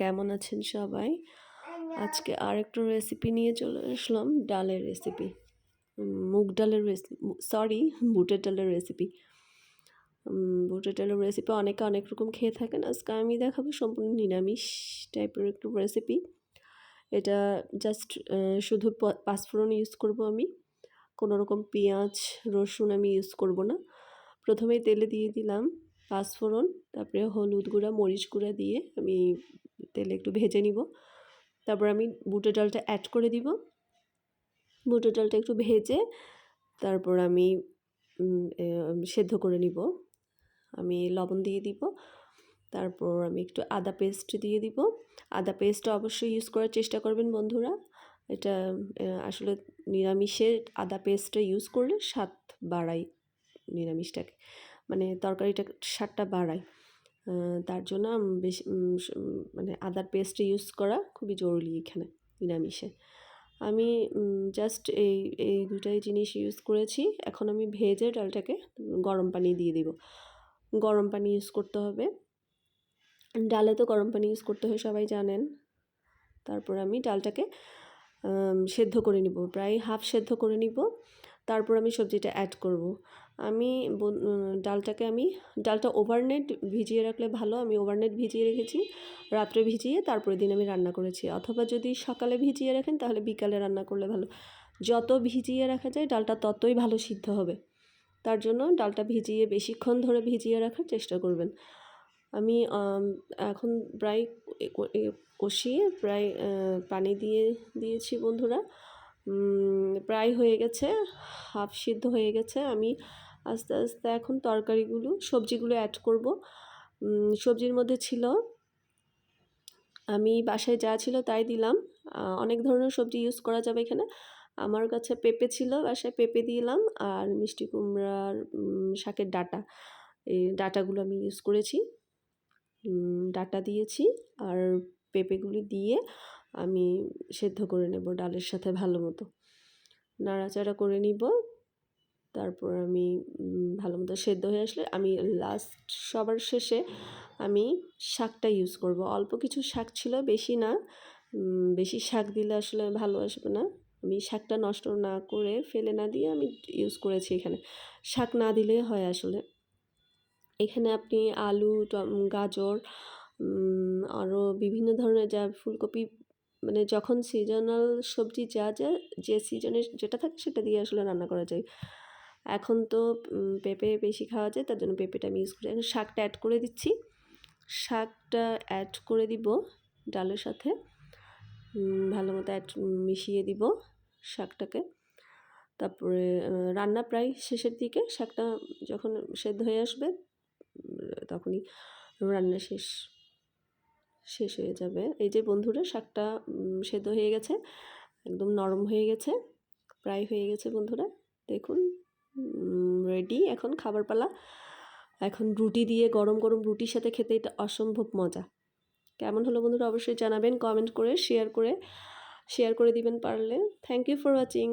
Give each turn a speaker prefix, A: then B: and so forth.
A: কেমন আছেন সবাই? আজকে আর একটা রেসিপি নিয়ে চলে আসলাম, ডালের রেসিপি মুগ ডালের রেসিপি সরি বুটের ডালের রেসিপি বুটের ডালের রেসিপি অনেকে অনেক রকম খেয়ে থাকেন। আজকে আমি দেখাবো সম্পূর্ণ নিরামিষ টাইপের একটু রেসিপি এটা জাস্ট শুধু পাঁচফোড়ন ইউজ করব আমি। কোনো রকম পেঁয়াজ, রসুন আমি ইউজ করব না। প্রথমেই তেলে দিয়ে দিলাম। পাঁচফোড়ন তারপরে হলুদ গুঁড়া, মরিচ গুঁড়া দিয়ে আমি তেলে একটু ভেজে নিব। তারপর আমি বুটের ডালটা অ্যাড করে দিব। বুটের ডালটা একটু ভেজে তারপর আমি সেদ্ধ করে নিব। আমি লবণ দিয়ে দিব। তারপর আমি একটু আদা পেস্ট দিয়ে দিব। আদা পেস্টটা অবশ্যই ইউজ করার চেষ্টা করবেন বন্ধুরা। এটা আসলে নিরামিষের আদা পেস্টটা ইউজ করলে স্বাদ বাড়ায় নিরামিষটাকে। মানে তরকারিটা স্বাদটা বাড়ায়। তার জন্য বেশি মানে আদার পেস্ট ইউজ করা খুবই জরুরি এখানে নিরামিষে। আমি জাস্ট এই এই দুটাই জিনিস ইউজ করেছি। এখন আমি ভেজে ডালটাকে গরম পানি দিয়ে দিব। গরম পানি ইউজ করতে হবে। ডালে তো গরম পানি ইউজ করতে হয়, সবাই জানেন। তারপর আমি ডালটাকে সেদ্ধ করে নিব। প্রায় হাফ সেদ্ধ করে নিব। তারপর আমি সবজিটা অ্যাড করব। আমি ডালটাকে আমি, ডালটা ওভারনাইট ভিজিয়ে রাখলে ভালো। আমি ওভারনাইট ভিজিয়ে রেখেছি, রাত্রে ভিজিয়ে তারপরে দিন আমি রান্না করেছি। অথবা যদি সকালে ভিজিয়ে রাখেন তাহলে বিকালে রান্না করলে ভালো। যত ভিজিয়ে রাখা যায় ডালটা ততই ভালো সিদ্ধ হবে। তার জন্য ডালটা ভিজিয়ে বেশিক্ষণ ধরে ভিজিয়ে রাখার চেষ্টা করবেন। আমি এখন প্রায় কষিয়ে প্রায় পানি দিয়ে দিয়েছি বন্ধুরা। প্রায় হয়ে গেছে হাফ সিদ্ধ হয়ে গেছে। আমি আস্তে আস্তে এখন তরকারিগুলো, সবজিগুলো অ্যাড করব। সবজির মধ্যে ছিল, আমি বাসায় যা ছিল তাই দিলাম। অনেক ধরনের সবজি ইউজ করা যাবে এখানে। আমার কাছে পেঁপে ছিল, বাসায় পেঁপে দিলাম আর মিষ্টি কুমড়ার শাকের ডাটা। এই ডাটাগুলো আমি ইউজ করেছি। ডাটা দিয়েছি আর পেঁপেগুলি দিয়ে আমি সেদ্ধ করে নেব ডালের সাথে ভালো মতো। নাড়াচাড়া করে নিব। তারপর আমি ভালো মতো সেদ্ধ হয়ে আসলে আমি লাস্ট সবার শেষে আমি শাকটা ইউজ করব। অল্প কিছু শাক ছিল, বেশি না। বেশি শাক দিলে আসলে ভালো আসবে না। আমি শাকটা নষ্ট না করে ফেলে না দিয়ে আমি ইউজ করেছি এখানে। শাক না দিলে হয় আসলে। এখানে আপনি আলু গাজর আরও বিভিন্ন ধরনের যা, ফুলকপি মানে যখন সিজনাল সবজি যা যা, যে সিজনে যেটা থাকে সেটা দিয়ে আসলে রান্না করা যায়। এখন তো পেঁপে বেশি খাওয়া যায়, তার জন্য পেঁপেটা আমি ইউজ করি। এখন শাকটা অ্যাড করে দিচ্ছি। শাকটা অ্যাড করে দিব ডালের সাথে। ভালো মতো অ্যাড মিশিয়ে দিব শাকটাকে। তারপরে রান্না প্রায় শেষের দিকে শাকটা যখন সেদ্ধ হয়ে আসবে তখনই রান্না শেষ। শেষ হয়ে যাবে। এই যে বন্ধুরা, শাকটা সেদ্ধ হয়ে গেছে, একদম নরম হয়ে গেছে, প্রায় হয়ে গেছে বন্ধুরা। দেখুন রেডি এখন খাবার পালা। এখন রুটি দিয়ে গরম গরম রুটির সাথে খেতে এটা অসম্ভব মজা। কেমন হলো বন্ধুরা অবশ্যই জানাবেন কমেন্ট করে শেয়ার করে শেয়ার করে দিবেন পারলে। Thank you for watching